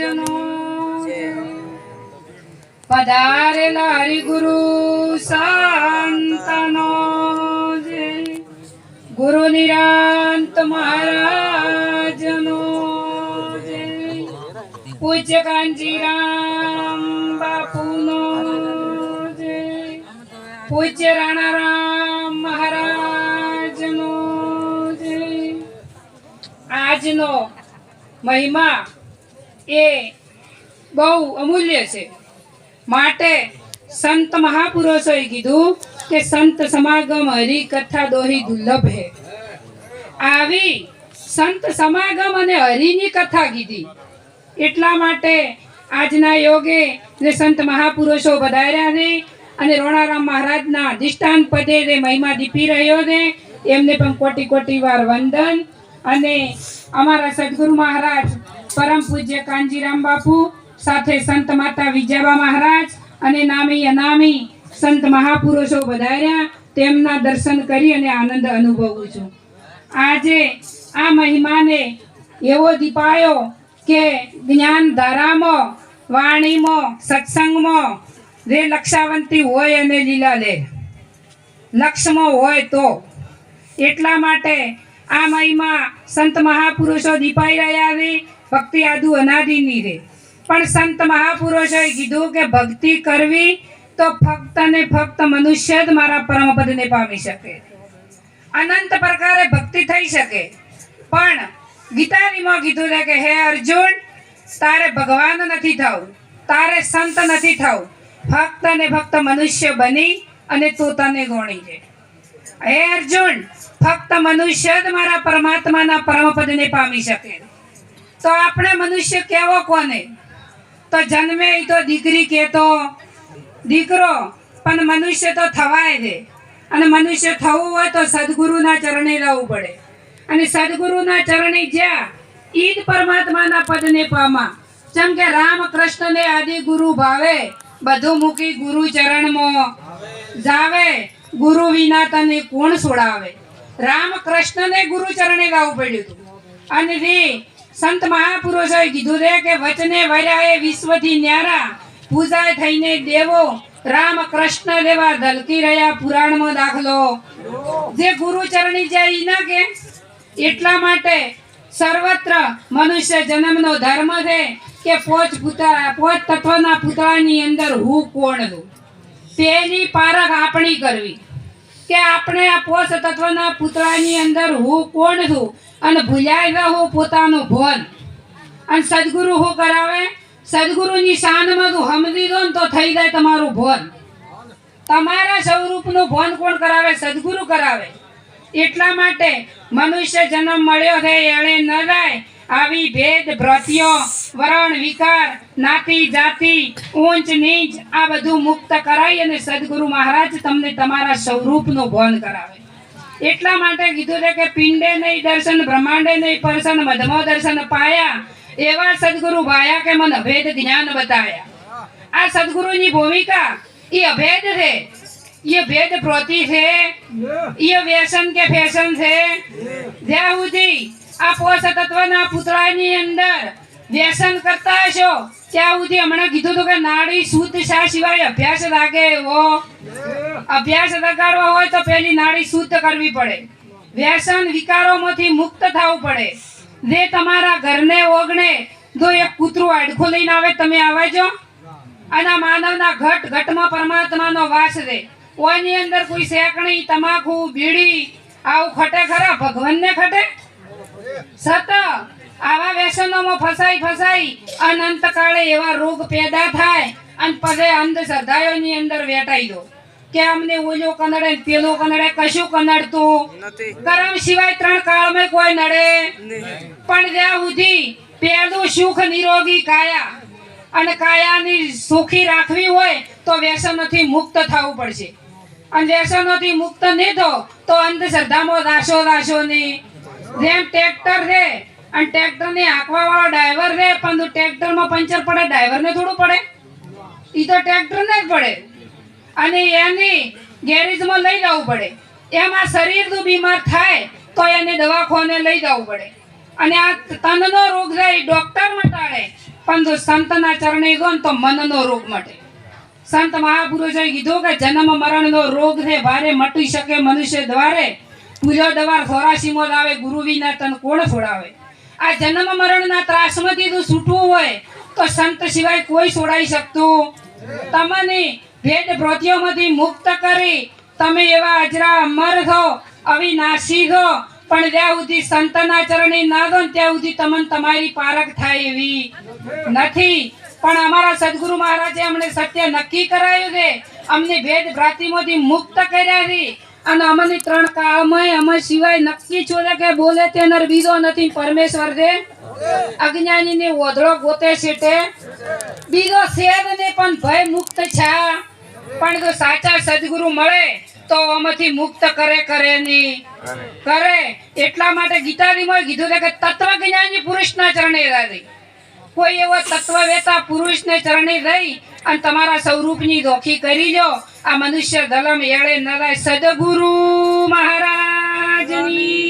મહારાજનો પધારેલા હરિગુરુ સંતનો જય. ગુરુ નિરાંત મહારાજનો જય. પૂજ્ય કાંજીરામ બાપુનો જય. પૂજ્ય રાણારામ મહારાજનો જય. આજનો મહિમા એ બહુ અમૂલ્ય છે. માટે સંત મહાપુરુષોએ કીધું કે સંત સમાગમ હરિ કથા દોહી દુર્લભ હે. આવી સંત સમાગમ અને હરિની કથા કીધી. એટલા માટે આજના યોગે જે સંત મહાપુરુષો વધાર્યા ને અને રોણારામ મહારાજના દિષ્ટાંત પદે જે મહિમા દીપી રહ્યો ને એમને પણ કોટી કોટી વાર વંદન અને અમારા સદગુરુ મહારાજ પરમ પૂજ્ય કાનજીરામ બાપુ, સાથે સંત માતા વિજયબા મહારાજ અને નામી અનામી સંત મહાપુરુષો વધાર્યા. તેમના દર્શન કરી અને આનંદ અનુભવું છું. આજે આ મહિમાને એવો દીપાયો કે જ્ઞાન ધારામાં, વાણીમાં, સત્સંગમાં જે લક્ષાવંતી હોય અને લીલા લે. લક્ષમાં હોય તો. એટલા માટે આ મહિમા સંત મહાપુરુષો દીપાઈ રહ્યા છે. ભક્તિ આદુ અનાદિની રે. પણ સંત મહાપુરુષોએ કીધું કે ભક્તિ કરવી તો ફક્ત ને ફક્ત મનુષ્ય જ મારા પરમપદને પામી શકે. અનંત પ્રકારે ભક્તિ થઈ શકે. પણ ગીતાજીમાં કીધું છે કે, હે અર્જુન, તારે ભગવાન નથી થવું. તારે સંત નથી થવું. ફક્ત ને ફક્ત મનુષ્ય બની અને તું તને ગોણી છે હે અર્જુન, ફક્ત મનુષ્ય જ મારા પરમાત્માના પરમપદને પામી શકે. તો આપણે મનુષ્ય કેવો કોને? તો જન્મે તો દીકરી કેતો, દીકરો, પણ મનુષ્ય તો થવાય છે અને મનુષ્ય થવું હોય તો સદગુરુના ચરણે રહેવું પડે. અને સદગુરુના ચરણે જ્યાં? ઈદ પરમાત્માના પદને પામા. જેમ કે રામ કૃષ્ણને આદિ ગુરુ ભાવે, બધું મૂકી ગુરુ ચરણમાં. જાવે, ગુરુ વિના તને કોણ છોડાવે? રામ કૃષ્ણને ગુરુ ચરણે ગાવું પડ્યું હતું. અને સંત મહાપુરુષોએ કીધું છે કે વચને વર્યા એ વિશ્વથી ન્યારા. પૂજા થઈને દેવો રામ કૃષ્ણ દેવા ધલકી રહ્યા પુરાણમાં દાખલો. જે ગુરુ ચરણી જાય ઈ ના કે? એટલા માટે સર્વત્ર મનુષ્ય જન્મનો ધર્મ છે કે પોચ પુતળા પોચ તત્વના પુતળાની અંદર હું કોણ છું? તેની પારખ આપણી કરવી. કે આપણે આ પોષ તત્વના પુતળાની અંદર હું કોણ છું? અને ભૂલાય ન હું પોતાનું ભોન. અને સદગુરુ હું કરાવે? સદગુરુની શાનમાં તું સમજી દો ને તો થઈ જાય તમારું ભોન. તમારા સ્વરૂપનું ભોન કોણ કરાવે? સદગુરુ કરાવે. એટલા માટે મનુષ્ય જન્મ મળ્યો છે, એણે ન જાય આવી ભેદ ભ્રતિઓ વરણ વિકાર નાતી જાતિ ઊંચ નીચ આ બધું મુક્ત કરાય અને સદગુરુ મહારાજ તમને તમારા સ્વરૂપનું ભાન કરાવે. એટલા માટે કીધું છે કે પિંડે નહીં દર્શન બ્રહ્માંડે નહીં પરસન મધમો દર્શન પાયા એવા સદગુરુ ભાયા કે મને અભેદ જ્ઞાન બતાયા. આ સદગુરુની ભૂમિકા એ અભેદ છે. એ ભેદ પ્રોતિ છે. એ વ્યસન કે ફેશન છે. જ્યાં સુધી આ પોષ તત્વના પૂતળાની અંદર વ્યસન કરતા હશો, ત્યાં સુધી હમણાં કીધું હતું કે નાડી શુદ્ધ શા સિવાય અભ્યાસ રાખે એવો. અભ્યાસ લગાડવો હોય તો પેલી નાડી શુદ્ધ કરવી પડે. વ્યસન વિકારોમાંથી મુક્ત થવું પડે. જે તમારા ઘરને ઓગણે જો એક કૂતરું અડખું લઈને આવે, તમે આવાજો અને માનવના ઘટ ઘટમાં પરમાત્માનો વાસ રહે. ઓની અંદર કોઈ શેકણી તમાકુ, બીડી, આવું ખટે ખરા, ભગવાનને ખટે? સત આવા વ્યસનોમાં ફસાઈ ફસાઈ અનંત કાળે એવા રોગ પેદા થાય અને પછી અંધશ્રદ્ધાઓની અંદર વેટાઈ દો કે અમને ઓલો કનડે પેલો કનડે કશું કનડતું કરમ સિવાય ત્રણ કાળમાં કોઈ નડે. પણ જ્યાં સુધી પેલું સુખ નિરોગી કાયા અને કાયાની સુખી રાખવી હોય તો વ્યસનોથી મુક્ત થવું પડશે. અને વ્યસનોથી મુક્ત નહીં થો તો અંધશ્રદ્ધામાં રાશો રાશો નહીં. જેમ ટ્રેક્ટર છે, અને ટ્રેક્ટરને હાંકવા વાળો ડ્રાઈવર છે પણ ટ્રેક્ટરમાં પંચર પડે, ડ્રાઈવરને થોડું પડે. ઈ તો ટ્રેક્ટરને જ પડે. અને એની ગેરેજમાં લઈ જવું પડે. એમાં શરીર જો બીમાર થાય, તો એને દવાખાને લઈ જવું પડે. અને આ તનનો રોગ છે એ ડોક્ટર મટાડે. પણ જો સંતના ચરણે ગયો ને તો મનનો રોગ મટે. સંત મહાપુરુષોએ કીધું કે જન્મ મરણનો રોગ છે, ભારે મટી શકે મનુષ્ય દ્વારે. પૂજો દવાર સોરાશીમો આવે ગુરુ વિના તન કોણ છોડાવે? આ જન્મ મરણના ત્રાસમાંથી તું છૂટવું હોય, તો સંત સિવાય કોઈ છોડાઈ શકતું? તમને ભેદ ભ્રોતિઓમાંથી મુક્ત કરી તમે એવા અજરા અમર થો અવિનાશી થો પણ જ્યાં સુધી સંતના ચરણે ના દો ત્યાં સુધી તમને તમારી પારખ થાય એવી નથી. પણ અમારા સદગુરુ મહારાજે અમને સત્ય નક્કી કરાયું છે. અમને ભેદ ભ્રાતિમાંથી મુક્ત કર્યા છે. અને અમને ત્રણ કાળમય અમે સિવાય નક્કી ચોલે કે બોલે તેનર બીજો નથી, પરમેશ્વર દે. અજ્ઞાની ને ઓધળો ગોતે છે બીજો સેદ ને પણ ભય મુક્ત છે. પણ જો સાચા સદગુરુ મળે, તો આમાંથી મુક્ત કરે કરે નહીં. કરે. એટલા માટે ગીતાજીમાં કીધું કે તત્વજ્ઞાની પુરુષના ચરણે રહી. કોઈ એવો તત્વ વેતા પુરુષને ચરણે રહી અને તમારા સ્વરૂપની ધોખી કરી લો. આ મનુષ્ય ધલમ એળે નરાય સદગુરુ મહારાજની